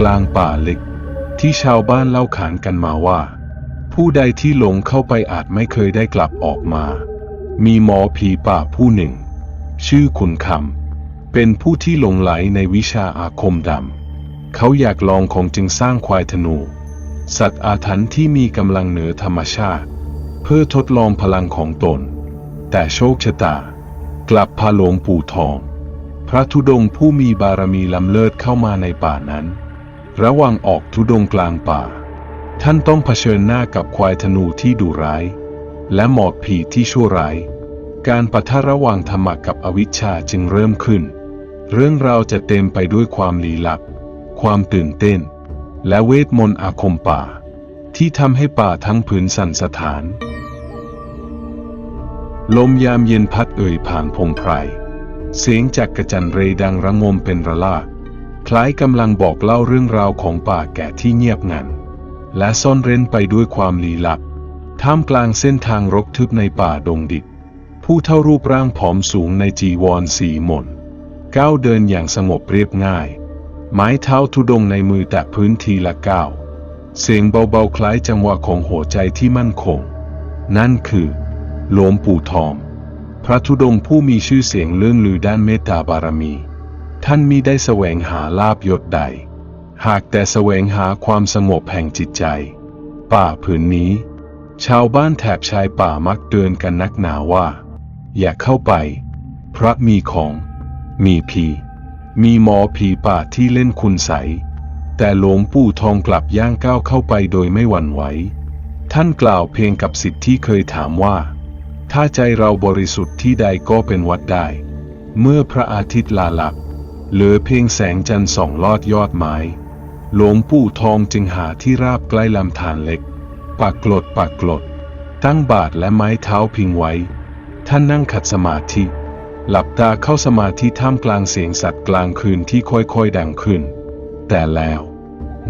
กลางป่าล็กที่ชาวบ้านเล่าขานกันมาว่า ผู้ใดที่หลงเข้าไปอาจไม่เคยได้กลับออกมา มีหมอผีป่าผู้หนึ่ง ชื่อขุนคำเป็นผู้ที่หลงไหลในวิชาอาคมดำเขาอยากลองของจึงสร้างควายธนู สัตว์อาถรรพ์ที่มีกำลังเหนือธรรมชาติ เพื่อทดลองพลังของตน แต่โชคชะตา กลับพาหลวงปู่ทองพระธุดงค์ผู้มีบารมีล้ำเลิศเข้ามาในป่านั้น ระหว่างออกธุดงกลางป่า ท่านต้องเผชิญหน้ากับควายธนูที่ดุร้าย และหมอกผีที่ชั่วร้าย การปะทะระหว่างธรรมะกับอวิชชาจึงเริ่มขึ้น เรื่องราวจะเต็มไปด้วยความลี้ลับ ความตื่นเต้น และเวทมนต์อาคมป่า ที่ทำให้ป่าทั้งผืนสั่นสะท้าน ลมยามเย็นพัดเอ่ยผ่านพงไพรเสียงจากกระจันเรดังระงมเป็นระลาด คล้ายกำลังบอกเล่าเรื่องราวของป่าแก่ที่เงียบงัน และซ่อนเร้นไปด้วยความลี้ลับ ท่ามกลางเส้นทางรกทึบในป่าดงดิบผู้เท่ารูปร่างผอมสูงในจีวรสีหม่นก้าวเดินอย่างสงบเรียบง่าย ไม้เท้าทุดงในมือแตะพื้นทีละก้าว เสียงเบาๆคล้ายจังหวะของหัวใจที่มั่นคง นั่นคือหลวงปู่ทองพระธุดงผู้มีชื่อเสียงเลื่องลือด้านเมตตาบารมี ท่านมิได้แสวงหาลาบยศใด หากแต่แสวงหาความสงบแห่งจิตใจ ป่าผืนนี้ ชาวบ้านแถบชายป่ามักเตือนกันนักหนาว่า อย่าเข้าไป เพราะมีของ มีผี มีหมอผีป่าที่เล่นคุณใส แต่หลวงปู่ทองกลับย่างก้าวเข้าไปโดยไม่หวั่นไหว ท่านกล่าวเพียงกับสิทธิ์ที่เคยถามว่า ถ้าใจเราบริสุทธิ์ที่ใดก็เป็นวัดได้ เมื่อพระอาทิตย์ลาลับ เหลือเพียงแสงจันทร์ส่องลอดยอดไม้ หลวงปู่ทองจึงหาที่ราบใกล้ลำธารเล็กปากกลดปากกลด ตั้งบาทและไม้เท้าพิงไว้ ท่านนั่งขัดสมาธิ หลับตาเข้าสมาธิท่ามกลางเสียงสัตว์กลางคืนที่ค่อยๆดังขึ้น แต่แล้ว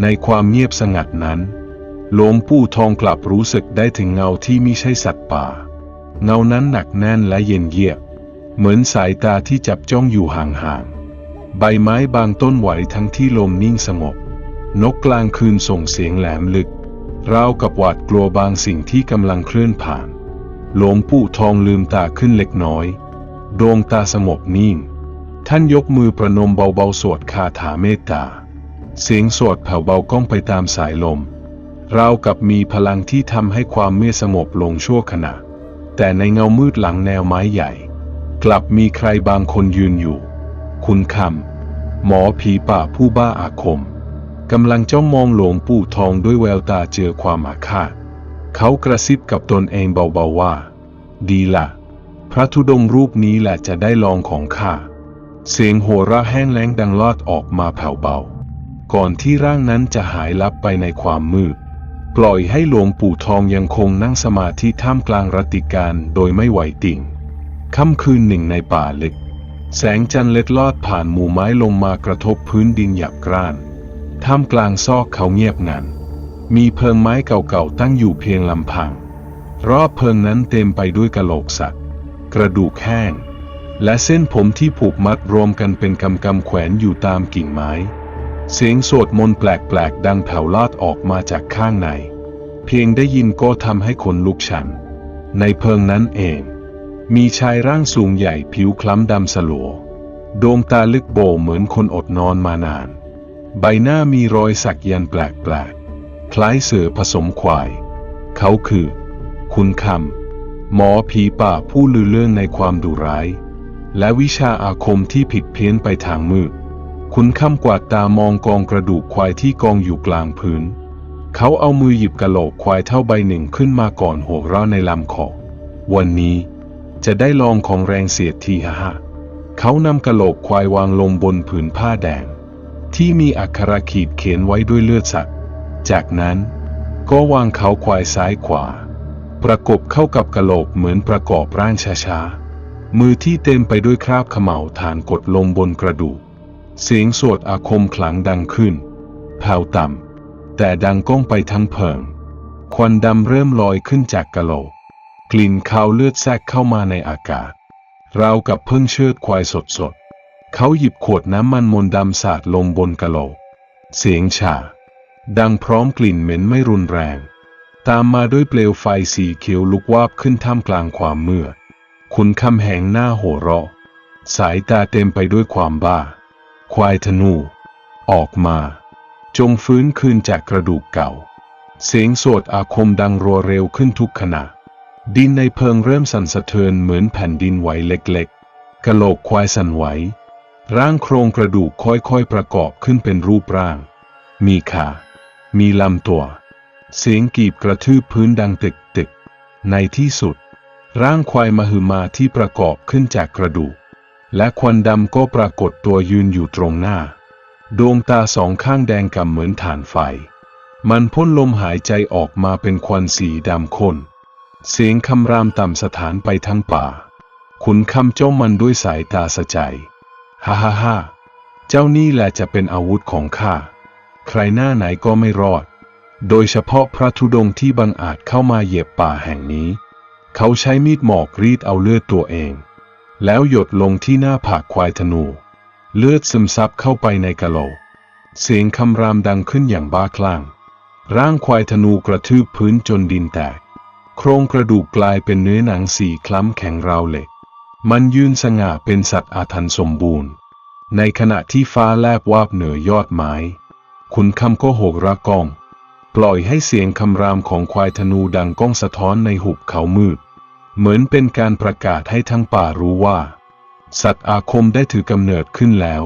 ในความเงียบสงัดนั้นหลวงปู่ทองกลับรู้สึกได้ถึงเงาที่ไม่ใช่สัตว์ป่า เงานั้นหนักแน่นและเย็นเยียบ เหมือนสายตาที่จับจ้องอยู่ห่างๆ ใบไม้บางต้นไหวทั้งที่ลมนิ่งสงบ นกกลางคืนส่งเสียงแหลมลึก ราวกับหวาดกลัวบางสิ่งที่กำลังเคลื่อนผ่าน หลวงปู่ทองลืมตาขึ้นเล็กน้อย ดวงตาสงบนิ่ง ท่านยกมือประนมเบาๆสวดคาถาเมตตา เสียงสวดแผ่วเบาก้องไปตามสายลม ราวกับมีพลังที่ทำให้ความเมื่อสงบลงชั่วขณะ แต่ในเงามืดหลังแนวไม้ใหญ่ กลับมีใครบางคนยืนอยู่ คุณคำหมอผีป่าผู้บ้าอาคม กำลังจ้องมองหลวงปู่ทองด้วยแววตาเจอความอาฆาต เขากระซิบกับตนเองเบาๆว่า ดีละพระธุดงค์รูปนี้แหละจะได้ลองของข้า เสียงโหราะแห้งแล้งดังลอดออกมาแผ่วเบา ก่อนที่ร่างนั้นจะหายลับไปในความมืด ปล่อยให้หลวงปู่ทองยังคงนั่งสมาธิท่ามกลางรตติการโดยไม่ไหวติ่งค่ำคืนหนึ่งในป่าลึก แสงจันทร์เล็ดลอดผ่านหมู่ไม้ลงมากระทบพื้นดินหยาบกร้าน ท่ามกลางซอกเขาเงียบงัน มีเพิงไม้เก่าๆตั้งอยู่เพียงลำพัง รอบเพิงนั้นเต็มไปด้วยกะโหลกสัตว์ กระดูกแห้ง และเส้นผมที่ผูกมัดรวมกันเป็นกำกำแขวนอยู่ตามกิ่งไม้ เสียงสวดมนต์แปลกๆดังแผ่วลอดออกมาจากข้างใน เพียงได้ยินก็ทำให้ขนลุกชัน ในเพิงนั้นเอง มีชายร่างสูงใหญ่ผิวคล้ำดำสลัว ดวงตาลึกโบเหมือนคนอดนอนมานาน ใบหน้ามีรอยสักยันแปลกๆ คล้ายเสือผสมควาย เขาคือ คุณคำหมอผีป่าผู้ลือเรื่องในความดุร้าย และวิชาอาคมที่ผิดเพี้ยนไปทางมืด คุณคำกวาดตามองกองกระดูกควายที่กองอยู่กลางพื้น เขาเอามือหยิบกะโหลกควายเท่าใบหนึ่งขึ้นมาก่อนหัวเราะในลำคอวันนี้ จะได้ลองของแรงเสียดทีฮะฮะเขานำกะโหลกควายวางลงบนผืนผ้าแดง ที่มีอักขระขีดเขียนไว้ด้วยเลือดสัตว์ จากนั้นก็วางเขาควายซ้ายขวา ประกบเข้ากับกะโหลกเหมือนประกอบร่างช้าๆ มือที่เต็มไปด้วยคราบเขม่าฐานกดลงบนกระดูก เสียงสวดอาคมขลังดังขึ้นแผ่วต่ำแต่ดังก้องไปทั้งเพิง ควันดำเริ่มลอยขึ้นจากกะโหลก กลิ่นคาวเลือดแทรกเข้ามาในอากาศ ราวกับเพิ่งเชือดควายสดๆ เขาหยิบขวดน้ำมันมนต์ดำสาดลงบนกะโหลก เสียงฉาดังพร้อมกลิ่นเหม็นไม่รุนแรง ตามมาด้วยเปลวไฟสีเขียวลุกวาบขึ้นท่ามกลางความมืดคุณคำแหงหน้าโห่เราะ สายตาเต็มไปด้วยความบ้า ควายธนู ออกมา จงฟื้นคืนจากกระดูกเก่า เสียงโสดอาคมดังรัวเร็วขึ้นทุกขณะ ดินในเพิงเริ่มสั่นสะเทือนเหมือนแผ่นดินไหวเล็กๆ กะโหลกควายสั่นไหว ร่างโครงกระดูกค่อยๆประกอบขึ้นเป็นรูปร่าง มีขา มีลำตัว เสียงกีบกระทืบพื้นดังตึกตึกๆในที่สุด ร่างควายมหึมาที่ประกอบขึ้นจากกระดูก และควันดำก็ปรากฏตัวยืนอยู่ตรงหน้า ดวงตาสองข้างแดงกำเหมือนฐานไฟ มันพ่นลมหายใจออกมาเป็นควันสีดำข้น เสียงคำรามต่ำสถานไปทั้งป่า ขุนคำจ้องมันด้วยสายตาสะใจ ฮ่าฮ่าฮ่าเจ้านี่แหละจะเป็นอาวุธของข้า ใครหน้าไหนก็ไม่รอด โดยเฉพาะพระธุดงค์ที่บังอาจเข้ามาเหยียบป่าแห่งนี้ เขาใช้มีดหมอกรีดเอาเลือดตัวเอง แล้วหยดลงที่หน้าผากควายธนู เลือดซึมซับเข้าไปในกะโหลก เสียงคำรามดังขึ้นอย่างบ้าคลั่ง ร่างควายธนูกระทืบพื้นจนดินแตก โครงกระดูกกลายเป็นเนื้อหนังสีคล้ำแข็งราวเหล็ก มันยืนสง่าเป็นสัตว์อาถรรพ์สมบูรณ์ ในขณะที่ฟ้าแลบวาบเหนือยอดไม้ขุนคำก็โหกระก้อง ปล่อยให้เสียงคำรามของควายธนูดังก้องสะท้อนในหุบเขามืด เหมือนเป็นการประกาศให้ทั้งป่ารู้ว่า สัตว์อาคมได้ถือกำเนิดขึ้นแล้ว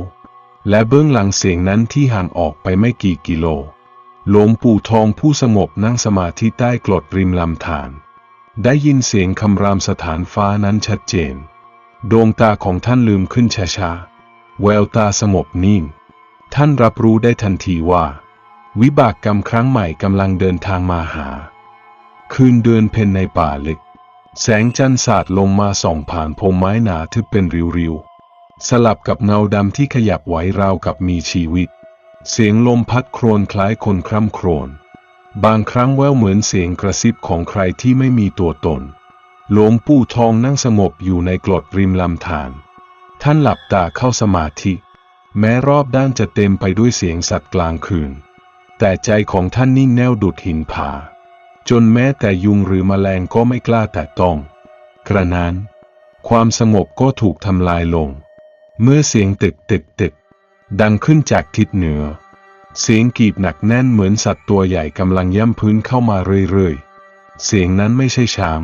และเบื้องหลังเสียงนั้นที่ห่างออกไปไม่กี่กิโล หลวงปู่ทองผู้สงบนั่งสมาธิใต้กรดริมลำธารได้ยินเสียงคำรามสถานฟ้านั้นชัดเจน ดวงตาของท่านลืมขึ้นช้าๆ แววตาสงบนิ่ง ท่านรับรู้ได้ทันทีว่า วิบากกรรมครั้งใหม่กำลังเดินทางมาหา คืนเดือนเพ็ญในป่าลึก แสงจันทร์สาดลงมาส่องผ่านพงไม้หนาทึบเป็นริ้วๆ สลับกับเงาดำที่ขยับไหวราวกับมีชีวิต เสียงลมพัดโครนคล้ายคนคร่ำโครน บางครั้งแววเหมือนเสียงกระซิบของใครที่ไม่มีตัวตน หลวงปู่ทองนั่งสงบอยู่ในกรดริมลำธาร ท่านหลับตาเข้าสมาธิ แม้รอบด้านจะเต็มไปด้วยเสียงสัตว์กลางคืน แต่ใจของท่านนิ่งแน่วดุดหินผา จนแม้แต่ยุงหรือแมลงก็ไม่กล้าแตะต้อง กระนั้น ความสงบก็ถูกทำลายลง เมื่อเสียงตึกตึกตึก ดังขึ้นจากทิศเหนือ เสียงกีบหนักแน่นเหมือนสัตว์ตัวใหญ่กำลังย่ำพื้นเข้ามาเรื่อยๆ เสียงนั้นไม่ใช่ช้าม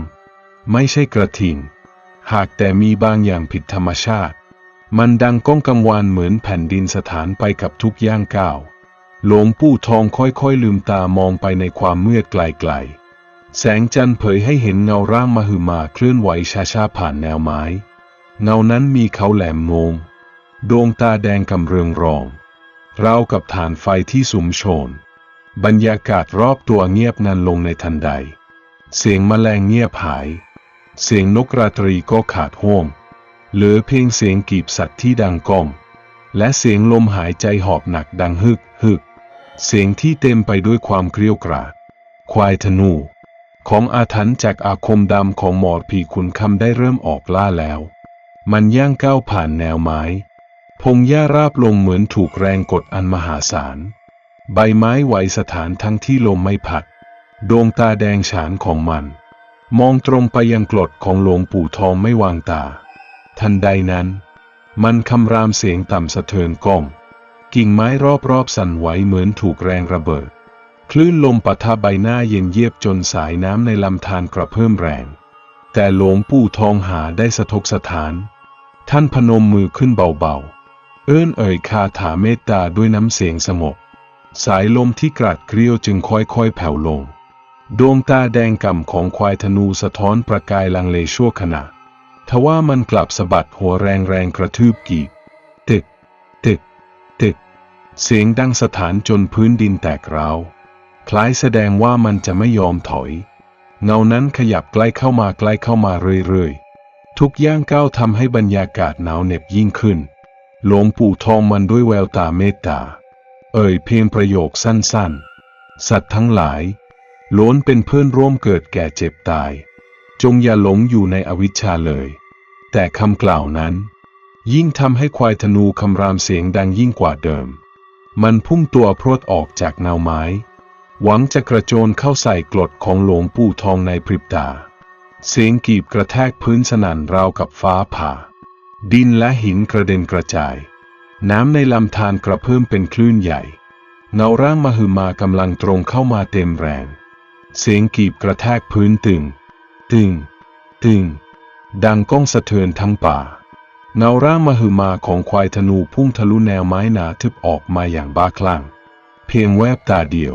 ไม่ใช่กระทิง หากแต่มีบางอย่างผิดธรรมชาติ มันดังก้องกังวานเหมือนแผ่นดินสถานไปกับทุกย่างก้าว หลวงปู่ทองค่อยๆลืมตามองไปในความมืดไกลๆแสงจันทร์เผยให้เห็นเงาร่างมหึมาเคลื่อนไหวช้าๆผ่านแนวไม้ เงานั้นมีเขาแหลมโมง ดวงตาแดงกำเรืองรองราวกับฐานไฟที่สุมโชน บรรยากาศรอบตัวเงียบงันลงในทันใด เสียงแมลงเงียบหาย เสียงนกราตรีก็ขาดห้วงเหลือเพียงเสียงกีบสัตว์ที่ดังก้อง และเสียงลมหายใจหอบหนักดังฮึกฮึก เสียงที่เต็มไปด้วยความเกรียวกราด ควายธนู ของอาถรรพ์จากอาคมดำของหมอดผีขุนคำได้เริ่มออกล่าแล้ว มันย่างก้าวผ่านแนวไม้ พงหญ้าราบลงเหมือนถูกแรงกดอันมหาศาล ใบไม้ไหวสถานทั้งที่ลมไม่พัด ดวงตาแดงฉานของมัน มองตรงไปยังกรดของหลวงปู่ทองไม่วางตา ทันใดนั้น มันคำรามเสียงต่ำสะเทือนก้อง กิ่งไม้รอบๆสั่นไหวเหมือนถูกแรงระเบิด คลื่นลมปะทะใบหน้าเย็นเยียบจนสายน้ำในลำธารกระเพิ่มแรง แต่หลวงปู่ทองหาได้สะทกสถาน ท่านพนมมือขึ้นเบาๆ อื้นเอ่ยคาถาเมตตาด้วยน้ำเสียงสงบสายลมที่กราดเกลียวจึงค่อยๆแผ่วลง ดวงตาแดงก่ำของควายธนูสะท้อนประกายลังเลชั่วขณะ ทว่ามันกลับสะบัดหัวแรงแรงๆกระทืบกีบตึก ตึก ตึก เสียงดังสถานจนพื้นดินแตกร้าว คล้ายแสดงว่ามันจะไม่ยอมถอย เงานั้นขยับใกล้เข้ามาใกล้เข้ามาเรื่อยๆ ทุกย่างก้าวทำให้บรรยากาศหนาวเหน็บยิ่งขึ้น หลวงปู่ทองมันด้วยแววตาเมตตา เอ่ยเพียงประโยคสั้นๆ สัตว์ทั้งหลายล้วนเป็นเพื่อนร่วมเกิดแก่เจ็บตาย จงอย่าหลงอยู่ในอวิชชาเลย แต่คำกล่าวนั้น ยิ่งทำให้ควายธนูคำรามเสียงดังยิ่งกว่าเดิม มันพุ่งตัวพรวดออกจากเนาไม้ หวังจะกระโจนเข้าใส่กรดของหลวงปู่ทองในพริบตา เสียงกีบกระแทกพื้นสนั่นราวกับฟ้าผ่า ดินและหินกระเด็นกระจาย น้ำในลำธารกระเพิ่มเป็นคลื่นใหญ่ เงาร่างมหึมากำลังตรงเข้ามาเต็มแรง เสียงกีบกระแทกพื้นตึง ตึง ตึง ดังก้องสะเทือนทั้งป่า เงาร่างมหึมาของควายธนูพุ่งทะลุแนวไม้หนาทึบออกมาอย่างบ้าคลั่ง เพียงแวบตาเดียว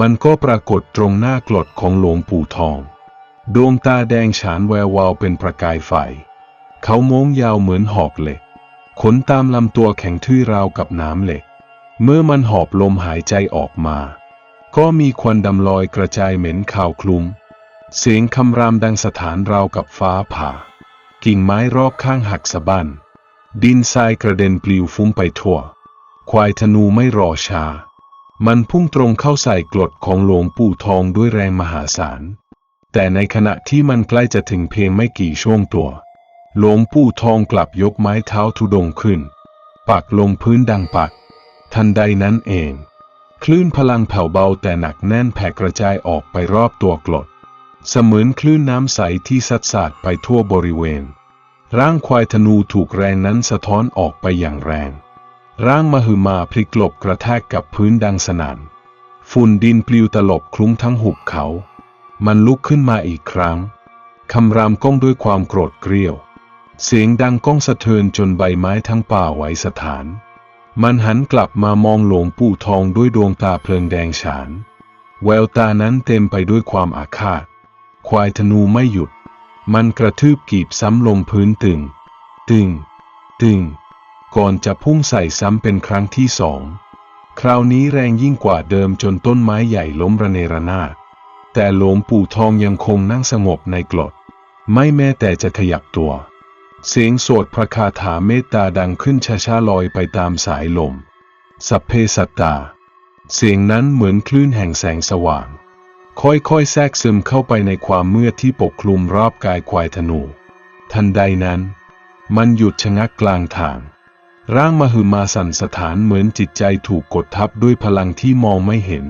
มันก็ปรากฏตรงหน้ากรดของหลวงปู่ทอง ดวงตาแดงฉานแวววาวเป็นประกายไฟ เขาโม้งยาวเหมือนหอกเหล็ก ขนตามลำตัวแข็งทื่อราวกับน้ำเหล็ก เมื่อมันหอบลมหายใจออกมา ก็มีควันดำลอยกระจายเหม็นข่าวคลุม เสียงคำรามดังสถานราวกับฟ้าผ่า กิ่งไม้รอบข้างหักสะบั้นดินทรายกระเด็นปลิวฟุ้งไปทั่ว ควายธนูไม่รอช้ามันพุ่งตรงเข้าใส่กรดของหลวงปู่ทองด้วยแรงมหาศาล แต่ในขณะที่มันใกล้จะถึงเพียงไม่กี่ช่วงตัว หลวงปู่ทองกลับยกไม้เท้าทุดงขึ้น ปักลงพื้นดังปัก ทันใดนั้นเอง คลื่นพลังแผ่วเบาแต่หนักแน่นแผ่กระจายออกไปรอบตัวกรด เสมือนคลื่นน้ำใสที่สัดสาดไปทั่วบริเวณ ร่างควายธนูถูกแรงนั้นสะท้อนออกไปอย่างแรง ร่างมหึมาพลิกหลบกระแทกกับพื้นดังสนานฝุ่นดินปลิวตลบคลุ้งทั้งหุบเขา มันลุกขึ้นมาอีกครั้ง คำรามก้องด้วยความโกรธเกรี้ยว เสียงดังก้องสะเทือนจนใบไม้ทั้งป่าไหวสถาน มันหันกลับมามองหลวงปู่ทองด้วยดวงตาเพลิงแดงฉาน แววตานั้นเต็มไปด้วยความอาฆาต ควายธนูไม่หยุด มันกระทืบกีบซ้ำลงพื้นตึง ตึง ตึง ก่อนจะพุ่งใส่ซ้ำเป็นครั้งที่สอง คราวนี้แรงยิ่งกว่าเดิมจนต้นไม้ใหญ่ล้มระเนระนาด แต่หลวงปู่ทองยังคงนั่งสงบในกรด ไม่แม้แต่จะขยับตัว เสียงสวดพระคาถาเมตตาดังขึ้นช้าๆลอยไปตามสายลม สัพเพสัตตา เสียงนั้นเหมือนคลื่นแห่งแสงสว่าง ค่อยๆแทรกซึมเข้าไปในความมืดที่ปกคลุมรอบกายควายธนู ทันใดนั้น มันหยุดชะงักกลางทาง ร่างมหึมาสั่นสถานเหมือนจิตใจถูกกดทับด้วยพลังที่มองไม่เห็น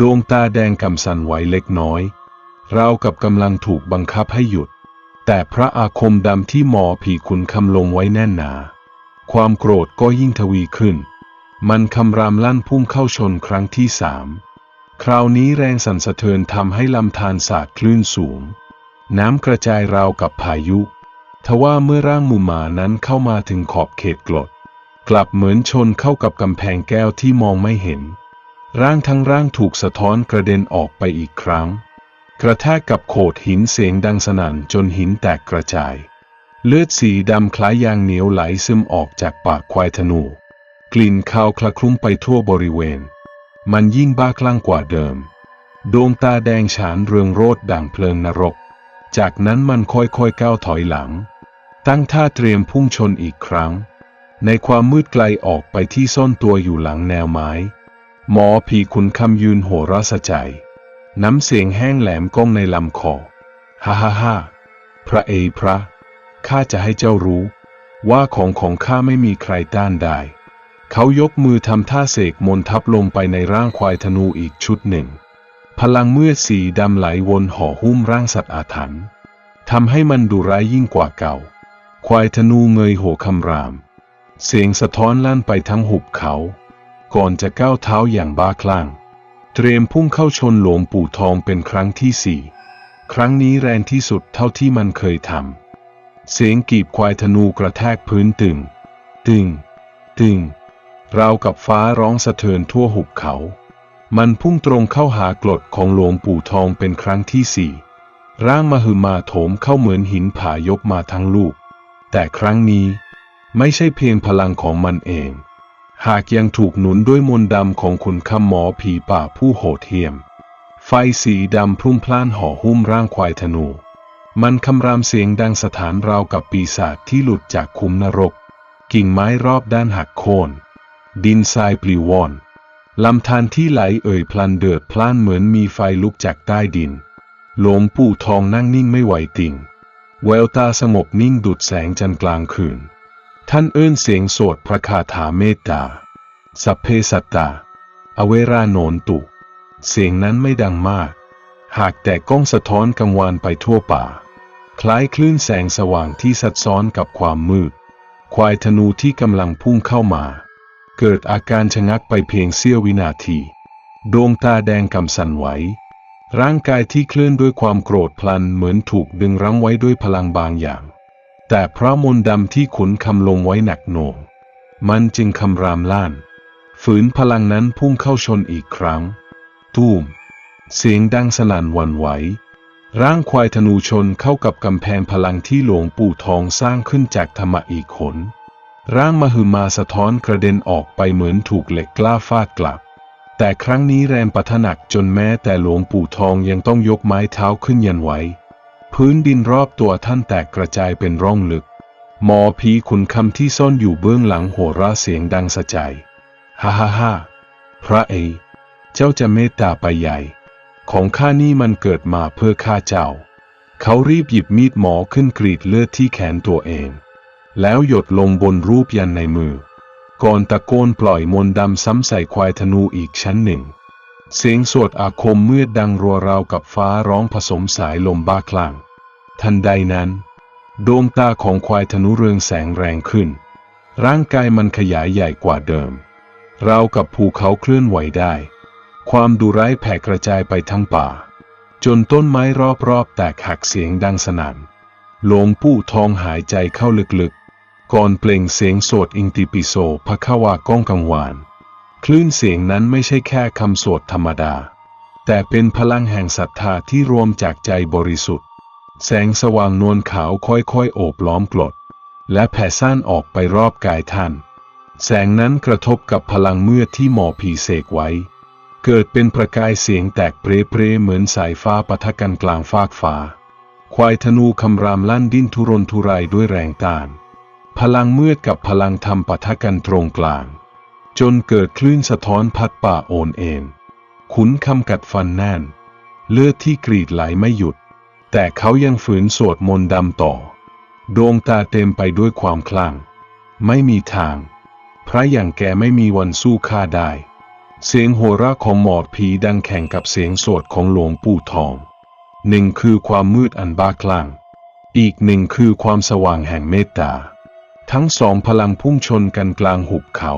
ดวงตาแดงกำสั่นไหวเล็กน้อย ราวกับกำลังถูกบังคับให้หยุด แต่พระอาคมดำที่หมอผีขุนคำลงไว้แน่นหนา ความโกรธก็ยิ่งทวีขึ้น มันคำรามลั่นพุ่งเข้าชนครั้งที่สาม คราวนี้แรงสั่นสะเทือนทำให้ลำธารสาดคลื่นสูง น้ำกระจายราวกับพายุ ทว่าเมื่อร่างหมูหมานั้นเข้ามาถึงขอบเขตกรดกลับเหมือนชนเข้ากับกำแพงแก้วที่มองไม่เห็น ร่างทั้งร่างถูกสะท้อนกระเด็นออกไปอีกครั้ง กระแทกกับโขดหินเสียงดังสนั่นจนหินแตกกระจาย เลือดสีดำคล้ายยางเหนียวไหลซึมออกจากปากควายธนู กลิ่นคาวคละคลุ้งไปทั่วบริเวณ มันยิ่งบ้าคลั่งกว่าเดิม ดวงตาแดงฉานเรืองโรดดังเพลิงนรก จากนั้นมันค่อยๆก้าวถอยหลัง ตั้งท่าเตรียมพุ่งชนอีกครั้ง ในความมืดไกลออกไปที่ซ่อนตัวอยู่หลังแนวไม้ หมอผีขุนคำยืนโหราสะใจ น้ำเสียงแห้งแหลมก้องในลำคอ ฮ่าฮ่าฮ่าพระเอพระ ข้าจะให้เจ้ารู้ ว่าของของข้าไม่มีใครต้านได้ เขายกมือทำท่าเสกมนทับลงไปในร่างควายธนูอีกชุดหนึ่ง พลังเมื่อสีดำไหลวนห่อหุ้มร่างสัตว์อาถรรพ์ทำให้มันดุร้ายยิ่งกว่าเก่า ควายธนูเงยโหคำราม เสียงสะท้อนลั่นไปทั้งหุบเขา ก่อนจะก้าวเท้าอย่างบ้าคลั่ง เตรียมพุ่งเข้าชนหลวงปู่ทองเป็นครั้งที่สี่ครั้งนี้แรงที่สุดเท่าที่มันเคยทำ เสียงกีบควายธนูกระแทกพื้นตึง ตึง ตึง ราวกับฟ้าร้องสะเทือนทั่วหุบเขา มันพุ่งตรงเข้าหากรดของหลวงปู่ทองเป็นครั้งที่สี่ ร่างมหึมาโถมเข้าเหมือนหินผายกมาทั้งลูก แต่ครั้งนี้ไม่ใช่เพียงพลังของมันเอง หากยังถูกหนุนด้วยมนต์ดำของคุณคำหมอผีป่าผู้โหดเหี้ยม ไฟสีดำพรุ่งพล่านห่อหุ้มร่างควายธนู มันคำรามเสียงดังสถานราวกับปีศาจที่หลุดจากคุ้มนรก กิ่งไม้รอบด้านหักโค่น ดินทรายปลิวว่อนลำธารที่ไหลเอ่ยพลันเดือดพล่านเหมือนมีไฟลุกจากใต้ดิน หลวงปู่ทองนั่งนิ่งไม่ไหวติ่ง แววตาสงบนิ่งดุดแสงจันทร์กลางคืน ท่านเอื้นเสียงโสดพระคาถาเมตตา สัพเพสัตตา อเวราโนนตุ เสียงนั้นไม่ดังมาก หากแต่กล้องสะท้อนกังวานไปทั่วป่า คล้ายคลื่นแสงสว่างที่สัดซ้อนกับความมืด ควายธนูที่กำลังพุ่งเข้ามา เกิดอาการชะงักไปเพียงเสี้ยววินาที ดวงตาแดงกำสันไหว ร่างกายที่เคลื่อนด้วยความโกรธพลันเหมือนถูกดึงรั้งไว้ด้วยพลังบางอย่าง แต่พระมนต์ดำที่ขุนคำลงไว้หนักหน่วงมันจึงคำรามล่าน ฝืนพลังนั้นพุ่งเข้าชนอีกครั้ง ตูม เสียงดังสนั่นวันไหว ร่างควายธนูชนเข้ากับกำแพงพลังที่หลวงปู่ทองสร้างขึ้นจากธรรมะอีกขน ร่างมหึมาสะท้อนกระเด็นออกไปเหมือนถูกเหล็กกล้าฟาดกลับ แต่ครั้งนี้แรงปะทะหนักจนแม้แต่หลวงปู่ทองยังต้องยกไม้เท้าขึ้นยันไว้ พื้นดินรอบตัวท่านแตกกระจายเป็นร่องลึก หมอผีขุนคำที่ซ่อนอยู่เบื้องหลังโหราเสียงดังสะใจ ฮ่าฮ่าฮ่าพระเอ เจ้าจะเมตตาไปใหญ่ ของข้านี่มันเกิดมาเพื่อข้าเจ้า เขารีบหยิบมีดหมอขึ้นกรีดเลือดที่แขนตัวเอง แล้วหยดลงบนรูปยันในมือ ก่อนตะโกนปล่อยมนต์ดำซ้ำใส่ควายธนูอีกชั้นหนึ่ง เสียงสวดอาคมเมื่อดังรัวราวกับฟ้าร้องผสมสายลมบ้าคลั่ง ทันใดนั้น ดวงตาของควายธนูเรืองแสงแรงขึ้น ร่างกายมันขยายใหญ่กว่าเดิม ราวกับภูเขาเคลื่อนไหวได้ ความดุร้ายแผ่กระจายไปทั้งป่า จนต้นไม้รอบๆแตกหักเสียงดังสนั่นหลวงปู่ทองหายใจเข้าลึกๆ ก่อนเปล่งเสียงโสดอิงติปิโสพระขวาก้องกังวาน คลื่นเสียงนั้นไม่ใช่แค่คำสวดธรรมดา แต่เป็นพลังแห่งศรัทธาที่รวมจากใจบริสุทธิ์ แสงสว่างนวลขาวค่อยๆ โอบล้อมกลดและแผ่ซ่านออกไปรอบกายท่าน แสงนั้นกระทบกับพลังเมือดที่หมอผีเสกไว้ เกิดเป็นประกายเสียงแตกเปรเปรเหมือนสายฟ้าปะทะกันกลางฟากฟ้า ควายธนูคำรามลั่นดิ้นทุรนทุรายด้วยแรงต้าน พลังเมือดกับพลังธรรมปะทะกันตรงกลาง จนเกิดคลื่นสะท้อนพัดป่าโอนเอ็นขุนคำกัดฟันแน่น เลือดที่กรีดไหลไม่หยุด แต่เขายังฝืนสวดมนต์ดำต่อ ดวงตาเต็มไปด้วยความคลั่ง ไม่มีทาง พระอย่างแกไม่มีวันสู้ข้าได้ เสียงโหราของหมอดผีดังแข่งกับเสียงสวดของหลวงปู่ทอง หนึ่งคือความมืดอันบ้าคลั่ง อีกหนึ่งคือความสว่างแห่งเมตตา ทั้งสองพลังพุ่งชนกันกลางหุบเขา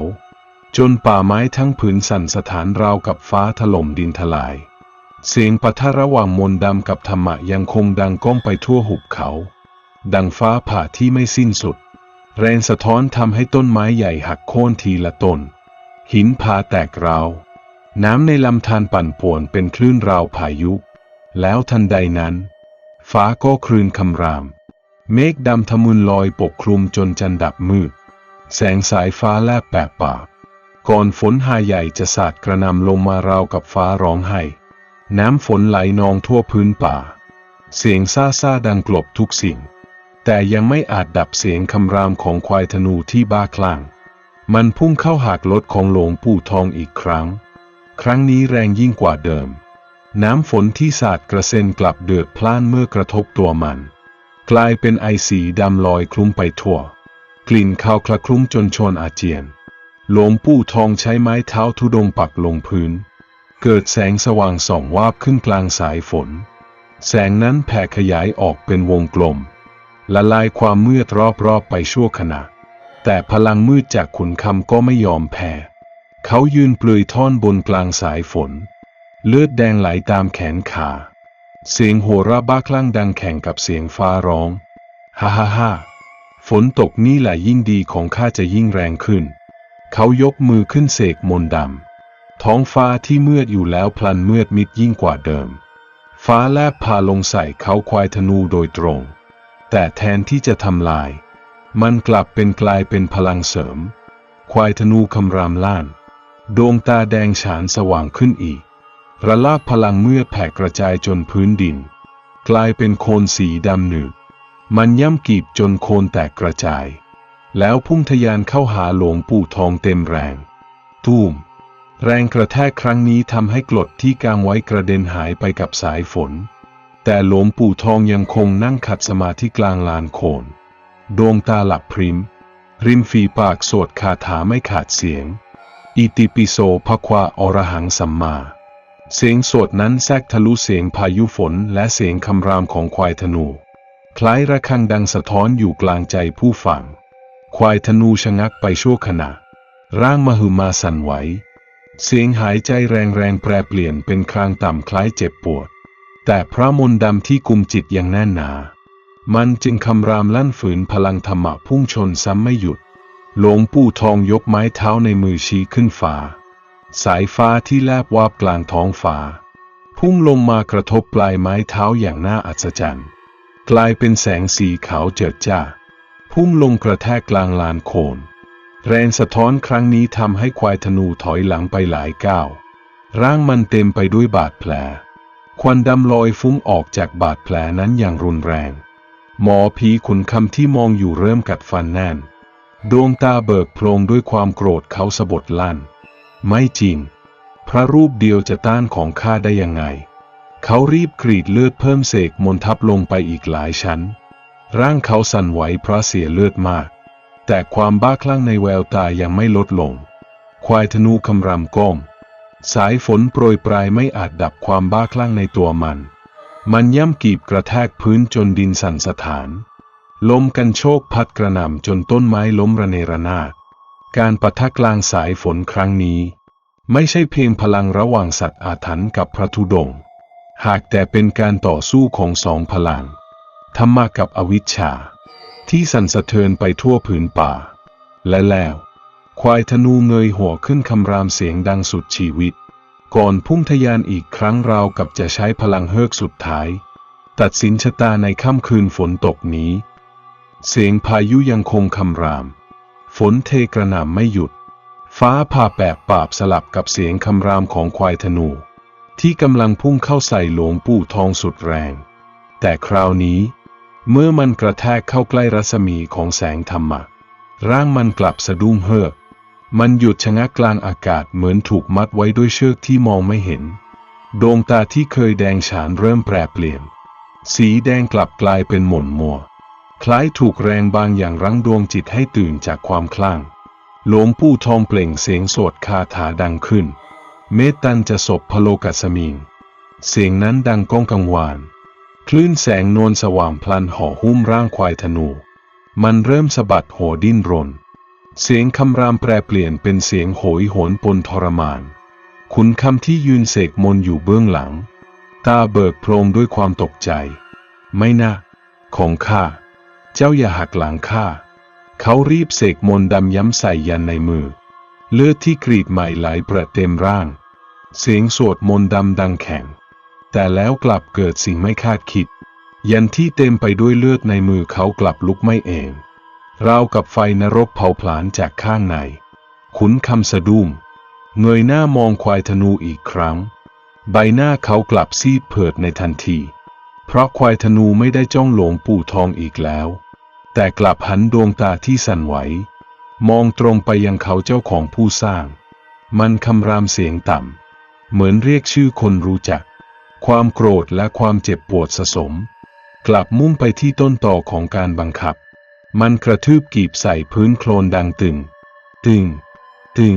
จนป่าไม้ทั้งผืนสั่นสถานราวกับฟ้าถล่มดินทลาย เสียงปะทะระหว่างมนต์ดำกับธรรมะยังคงดังก้องไปทั่วหุบเขา ดังฟ้าผ่าที่ไม่สิ้นสุด แรงสะท้อนทำให้ต้นไม้ใหญ่หักโค่นทีละต้น หินพาแตกราว น้ำในลำธารปั่นป่วนเป็นคลื่นราวพายุ แล้วทันใดนั้น ฟ้าก็คลื่นคำราม เมฆดำทะมึนลอยปกคลุมจนจันดับมืด แสงสายฟ้าแลบแปบปากก่อนฝนหาใหญ่จะสาดกระนำลงมาราวกับฟ้าร้องไห้ น้ำฝนไหลนองทั่วพื้นป่า เสียงซาซาดังกลบทุกสิ่ง แต่ยังไม่อาจดับเสียงคำรามของควายธนูที่บ้าคลั่ง มันพุ่งเข้าหากรถของหลวงปู่ทองอีกครั้ง ครั้งนี้แรงยิ่งกว่าเดิม น้ำฝนที่สาดกระเซ็นกลับเดือดพล่านเมื่อกระทบตัวมัน กลายเป็นไอสีดำลอยคลุ้มไปทั่ว กลิ่นคาวคละคลุ้มจนชวนอาเจียน หลวงปู่ทองใช้ไม้เท้าทุดงปักลงพื้น เกิดแสงสว่างส่องวาบขึ้นกลางสายฝน แสงนั้นแผ่ขยายออกเป็นวงกลม ละลายความมืดรอบๆไปชั่วขณะ แต่พลังมืดจากขุนคำก็ไม่ยอมแพ้เขายืนเปลือยท่อนบนกลางสายฝน เลือดแดงไหลตามแขนขา เสียงโหราบ้าคลั่งดังแข่งกับเสียงฟ้าร้องฮ่าฮ่าฮ่าฝนตกนี่แหละยิ่งดีของข้าจะยิ่งแรงขึ้น เขายกมือขึ้นเสกมนต์ดำ ท้องฟ้าที่มืดอยู่แล้วพลันมืดมิดยิ่งกว่าเดิม ฟ้าแลบพาลงใส่เขาควายธนูโดยตรง แต่แทนที่จะทำลาย มันกลับเป็นกลายเป็นพลังเสริม ควายธนูคำรามล่าน ดวงตาแดงฉานสว่างขึ้นอีก ระลาบพลังเมื่อแผ่กระจายจนพื้นดิน กลายเป็นโคลนสีดำหนืดมันย่ำกีบจนโคลนแตกกระจาย แล้วพุ่งทะยานเข้าหาหลวงปู่ทองเต็มแรง ตูม แรงกระแทกครั้งนี้ทำให้กรดที่กางไว้กระเด็นหายไปกับสายฝน แต่หลวงปู่ทองยังคงนั่งขัดสมาธิกลางลานโคน ดวงตาหลับพริม ริมฝีปากสวดคาถาไม่ขาดเสียง อิติปิโสภควาอรหังสัมมา เสียงสวดนั้นแทรกทะลุเสียงพายุฝนและเสียงคำรามของควายธนู คล้ายระฆังดังสะท้อนอยู่กลางใจผู้ฟัง ควายธนูชะงักไปชั่วขณะ ร่างมหึมาสั่นไหว เสียงหายใจแรงๆแปรเปลี่ยนเป็นครางต่ำคล้ายเจ็บปวด แต่พระมนต์ดำที่กุมจิตยังแน่นหนา มันจึงคำรามลั่นฝืนพลังธรรมะพุ่งชนซ้ำไม่หยุด หลวงปู่ทองยกไม้เท้าในมือชี้ขึ้นฟ้า สายฟ้าที่แลบวาบกลางท้องฟ้า พุ่งลงมากระทบปลายไม้เท้าอย่างน่าอัศจรรย์ กลายเป็นแสงสีขาวเจิดจ้า พุ่งลงกระแทกกลางลานโคน แรงสะท้อนครั้งนี้ทำให้ควายธนูถอยหลังไปหลายก้าว ร่างมันเต็มไปด้วยบาดแผล ควันดำลอยฟุ้งออกจากบาดแผลนั้นอย่างรุนแรง หมอผีขุนคำที่มองอยู่เริ่มกัดฟันแน่น ดวงตาเบิกโพลงด้วยความโกรธเขาสะบดลั่น ไม่จริง พระรูปเดียวจะต้านของข้าได้ยังไง เขารีบกรีดเลือดเพิ่มเสกมนทับลงไปอีกหลายชั้น ร่างเขาสั่นไหวเพราะเสียเลือดมาก แต่ความบ้าคลั่งในแววตายังไม่ลดลง ควายธนูคำรามก้ม สายฝนโปรยปลายไม่อาจดับความบ้าคลั่งในตัวมัน มันย่ำกีบกระแทกพื้นจนดินสั่นสะท้าน ลมกันโชกพัดกระหน่ำจนต้นไม้ล้มระเนระนาด การปะทะกลางสายฝนครั้งนี้ ไม่ใช่เพียงพลังระหว่างสัตว์อาถรรพ์กับพระธุดงค์หากแต่เป็นการต่อสู้ของสองพลังธรรมะกับอวิชชา ที่สั่นสะเทือนไปทั่วผืนป่า และแล้ว ควายธนูเงยหัวขึ้นคำรามเสียงดังสุดชีวิต ก่อนพุ่งทะยานอีกครั้งราวกับจะใช้พลังเฮือกสุดท้าย ตัดสินชะตาในค่ำคืนฝนตกนี้ เสียงพายุยังคงคำราม ฝนเทกระหน่ำไม่หยุด ฟ้าผ่าแปบปราบสลับกับเสียงคำรามของควายธนู ที่กำลังพุ่งเข้าใส่หลวงปู่ทองสุดแรง แต่คราวนี้ เมื่อมันกระแทกเข้าใกล้รัศมีของแสงธรรมะ ร่างมันกลับสะดุ้งเฮือก มันหยุดชะงักกลางอากาศเหมือนถูกมัดไว้ด้วยเชือกที่มองไม่เห็น ดวงตาที่เคยแดงฉานเริ่มแปรเปลี่ยน สีแดงกลับกลายเป็นหม่นมัว คล้ายถูกแรงบางอย่างรั้งดวงจิตให้ตื่นจากความคลั่ง หลวงปู่ทองเปล่งเสียงสวดคาถาดังขึ้น เมตันจะศพพโลกัสมิงเสียงนั้นดังก้องกังวาน คลื่นแสงนวลสว่างพลันห่อหุ้มร่างควายธนู มันเริ่มสะบัดหัวดิ้นรน เสียงคำรามแปรเปลี่ยนเป็นเสียงโหยโหนปนทรมาน ขุนคำที่ยืนเสกมนอยู่เบื้องหลัง ตาเบิกโพรงด้วยความตกใจ ไม่นะของข้า เจ้าอย่าหักหลังข้า เขารีบเสกมนดำย้ำใส่ยันในมือ เลือดที่กรีดใหม่ไหลประเต็มร่าง เสียงสวดมนต์ดำดังแข็ง แต่แล้วกลับเกิดสิ่งไม่คาดคิด ยันที่เต็มไปด้วยเลือดในมือเขากลับลุกไม่เองราวกับไฟนรกเผาผลาญจากข้างใน ขุนคำสะดุ้งเงยหน้ามองควายธนูอีกครั้ง ใบหน้าเขากลับซีดเผิดในทันที เพราะควายธนูไม่ได้จ้องหลงปู่ทองอีกแล้ว แต่กลับหันดวงตาที่สั่นไหว มองตรงไปยังเขาเจ้าของผู้สร้าง มันคำรามเสียงต่ำ เหมือนเรียกชื่อคนรู้จัก ความโกรธและความเจ็บปวดสะสม กลับมุ่งไปที่ต้นต่อของการบังคับ มันกระทืบกีบใส่พื้นโคลนดังตึง ตึง ตึง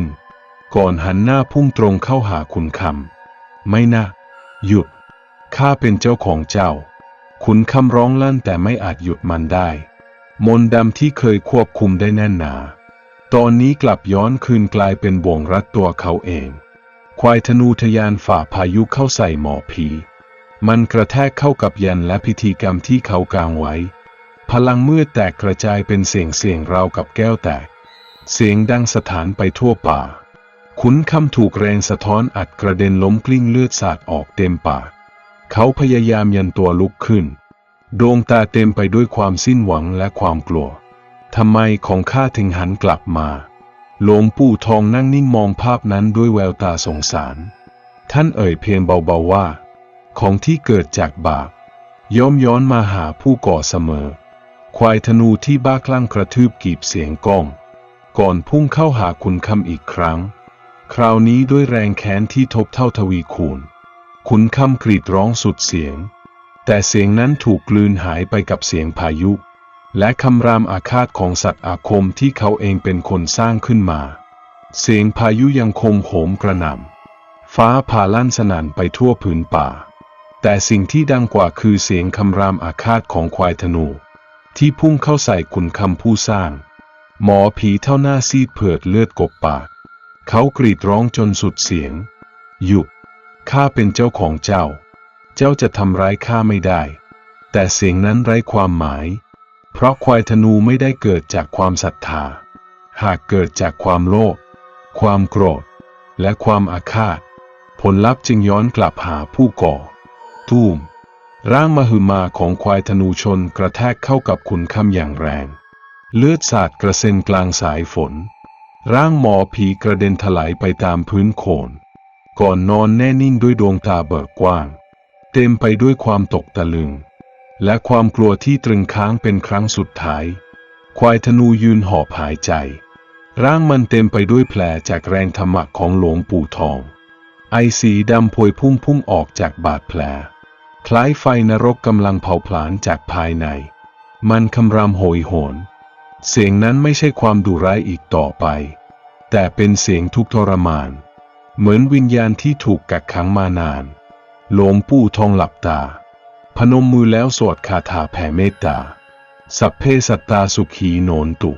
ก่อนหันหน้าพุ่งตรงเข้าหาขุนคำไม่นะ หยุด ข้าเป็นเจ้าของเจ้าขุนคำร้องลั่นแต่ไม่อาจหยุดมันได้ มนดำที่เคยควบคุมได้แน่นหนา ตอนนี้กลับย้อนคืนกลายเป็นบ่วงรัดตัวเขาเอง ควายธนูทะยานฝ่าพายุเข้าใส่หมอผี มันกระแทกเข้ากับยันและพิธีกรรมที่เขากางไว้ พลังมืดแตกกระจายเป็นเสียงเสียงราวกับแก้วแตก เสียงดังสถานไปทั่วป่า ขุนคำถูกแรงสะท้อนอัดกระเด็นล้มกลิ้งเลือดสาดออกเต็มปาก เขาพยายามยันตัวลุกขึ้น ดวงตาเต็มไปด้วยความสิ้นหวังและความกลัวทำไมของข้าถึงหันกลับมา หลวงปู่ทองนั่งนิ่งมองภาพนั้นด้วยแววตาสงสาร ท่านเอ่ยเพียงเบาๆว่า ของที่เกิดจากบาปย่อมย้อนมาหาผู้ก่อเสมอ ควายธนูที่บ้าคลั่งกระทืบกีบเสียงก้อง ก่อนพุ่งเข้าหาคุณคำอีกครั้ง คราวนี้ด้วยแรงแค้นที่ทบเท่าทวีคูณขุนคำกรีดร้องสุดเสียง แต่เสียงนั้นถูกกลืนหายไปกับเสียงพายุ และคำรามอาฆาตของสัตว์อาคมที่เขาเองเป็นคนสร้างขึ้นมา เสียงพายุยังคงโหมกระหน่ำฟ้าผ่าลั่นสนั่นไปทั่วผืนป่า แต่สิ่งที่ดังกว่าคือเสียงคำรามอาฆาตของควายธนู ที่พุ่งเข้าใส่ขุนคำผู้สร้าง หมอผีเท่าหน้าซีดเผือดเลือดกบปาก เขากรีดร้องจนสุดเสียง หยุดข้าเป็นเจ้าของเจ้า เจ้าจะทำร้ายข้าไม่ได้ แต่เสียงนั้นไร้ความหมาย เพราะควายธนูไม่ได้เกิดจากความศรัทธา หากเกิดจากความโลภ ความโกรธ และความอาฆาต ผลลัพธ์จึงย้อนกลับหาผู้ก่อ ตูม ร่างมหึมาของควายธนูชนกระแทกเข้ากับขุนคำอย่างแรง เลือดสาดกระเซ็นกลางสายฝน ร่างหมอผีกระเด็นถลายไปตามพื้นโคลนก่อนนอนแน่นิ่งด้วยดวงตาเบิกกว้าง เต็มไปด้วยความตกตะลึง และความกลัวที่ตรึงค้างเป็นครั้งสุดท้าย ควายธนูยืนหอบหายใจ ร่างมันเต็มไปด้วยแผลจากแรงธรรมะของหลวงปู่ทอง ไอสีดำพวยพุ่งพุ่งออกจากบาดแผล คล้ายไฟนรกกำลังเผาผลาญจากภายใน มันคำรามโหยโหน เสียงนั้นไม่ใช่ความดุร้ายอีกต่อไป แต่เป็นเสียงทุกทรมาน เหมือนวิญญาณที่ถูกกักขังมานาน หลวงปู่ทองหลับตา พนมมือแล้วสวดคาถาแผ่เมตตา สัพเพสัตตาสุขีโนนตุ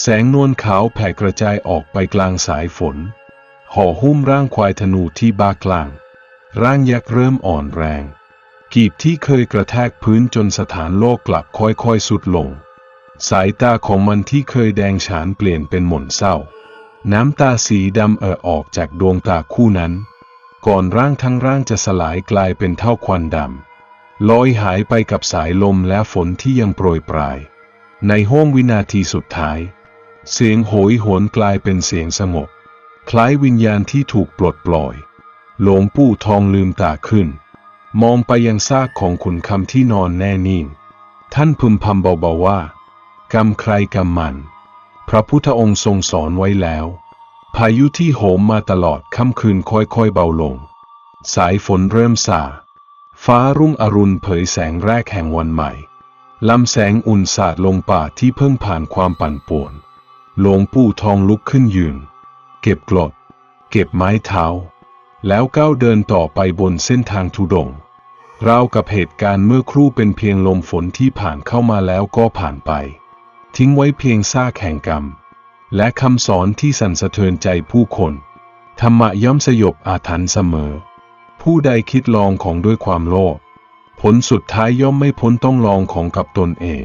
แสงนวลขาวแผ่กระจายออกไปกลางสายฝน ห่อหุ้มร่างควายธนูที่บ้ากลาง ร่างยักษ์เริ่มอ่อนแรง กีบที่เคยกระแทกพื้นจนสถานโลกกลับค่อยๆสุดลง สายตาของมันที่เคยแดงฉานเปลี่ยนเป็นหม่นเศร้า น้ำตาสีดำเอ่อออกจากดวงตาคู่นั้น ก่อนร่างทั้งร่างจะสลายกลายเป็นเท่าควันดำ ลอยหายไปกับสายลมและฝนที่ยังโปรยปลาย ในห้วงวินาทีสุดท้าย เสียงโหยหวนกลายเป็นเสียงสงบคล้ายวิญญาณที่ถูกปลดปล่อย หลวงปู่ทองลืมตาขึ้น มองไปยังซากของขุนคำที่นอนแน่นิ่ง ท่านพึมพำเบาๆว่า กรรมใครกรรมมัน พระพุทธองค์ทรงสอนไว้แล้ว พายุที่โหมมาตลอดค่ำคืนค่อยๆเบาลง สายฝนเริ่มส่า ฟ้ารุ่งอรุณเผยแสงแรกแห่งวันใหม่ ลำแสงอุ่นสาดลงป่าที่เพิ่งผ่านความปั่นป่วน หลวงปู่ทองลุกขึ้นยืน เก็บกรดเก็บไม้เท้า แล้วก้าวเดินต่อไปบนเส้นทางทุดงราวกับเหตุการณ์เมื่อครู่เป็นเพียงลมฝนที่ผ่านเข้ามาแล้วก็ผ่านไป ทิ้งไว้เพียงซากแห่งกรรม และคำสอนที่สั่นสะเทือนใจผู้คน ธรรมะย่อมสยบอาถรรพ์เสมอ ผู้ใดคิดลองของด้วยความโลภผลสุดท้ายย่อมไม่พ้นต้องลองของกับตนเอง